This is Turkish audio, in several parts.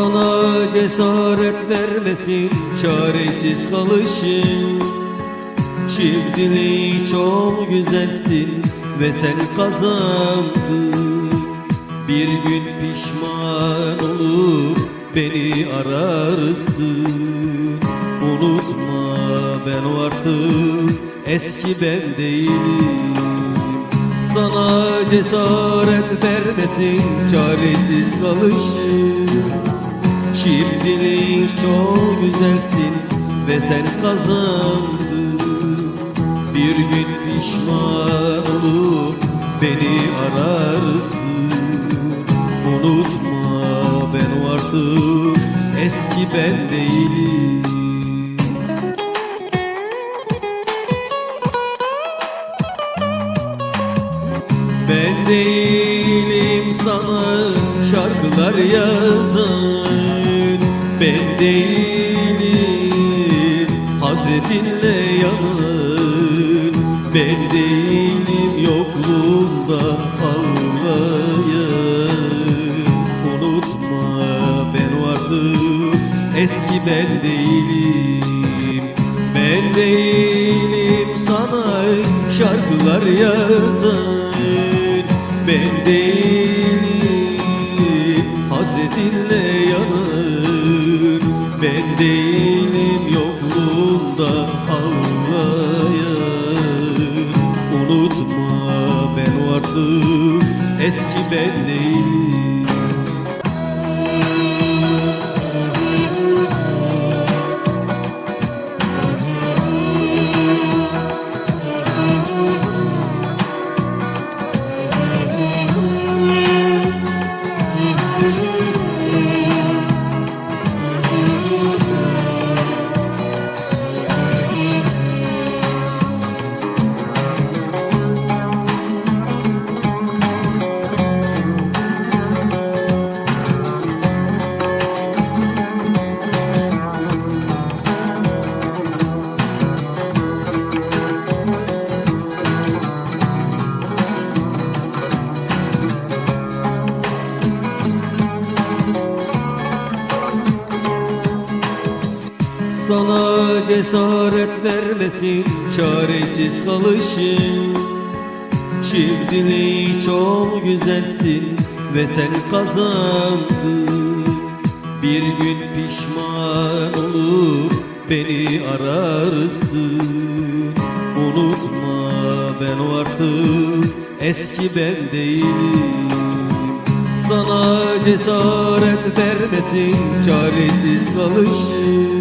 Sana cesaret vermesin çaresiz kalışın. Şimdilik çok güzelsin ve sen kazandın. Bir gün pişman olup beni ararsın. Unutma ben artık eski ben değilim. Sana cesaret vermesin çaresiz kalışın Şimdilik çok güzelsin ve sen kazandın. Bir gün pişman olup beni ararsın. Unutma ben artık eski ben değilim. Ben değilim sana şarkılar yazan Ben değilim hasretinle yanan Ben değilim yokluğunda ağlayan Unutma ben artık eski ben değilim. Ben değilim sana şarkılar yazan Ben değilim değilim yokluğunda ağlayan Unutma ben artık eski ben Sana cesaret vermesin çaresiz kalışın. Şimdilik çok güzelsin ve sen kazandın. Bir gün pişman olup beni ararsın. Unutma ben artık eski ben değilim. Sana cesaret vermesin çaresiz kalışın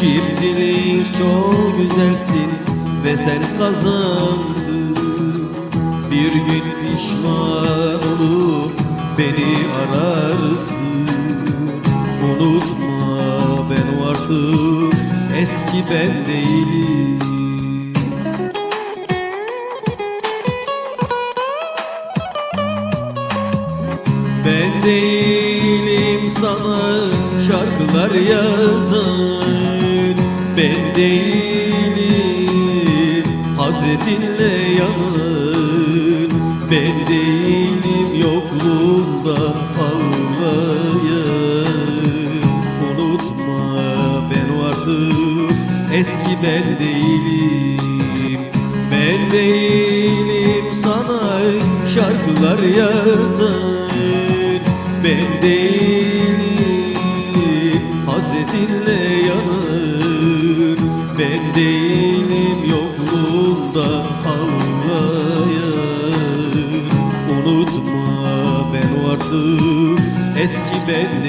Şimdilik çok güzelsin ve sen kazandın. Bir gün pişman olup beni ararsın. Unutma ben artık eski ben değilim. Ben değilim sana şarkılar yazan hasretinle yanan Ben değilim yokluğunda ağlayan Unutma ben artık eski ben değilim. Ben değilim sana şarkılar yazan Ben değilim hasretinle yanan Ben değilim yokluğunda ağlayan Unutma ben artık eski ben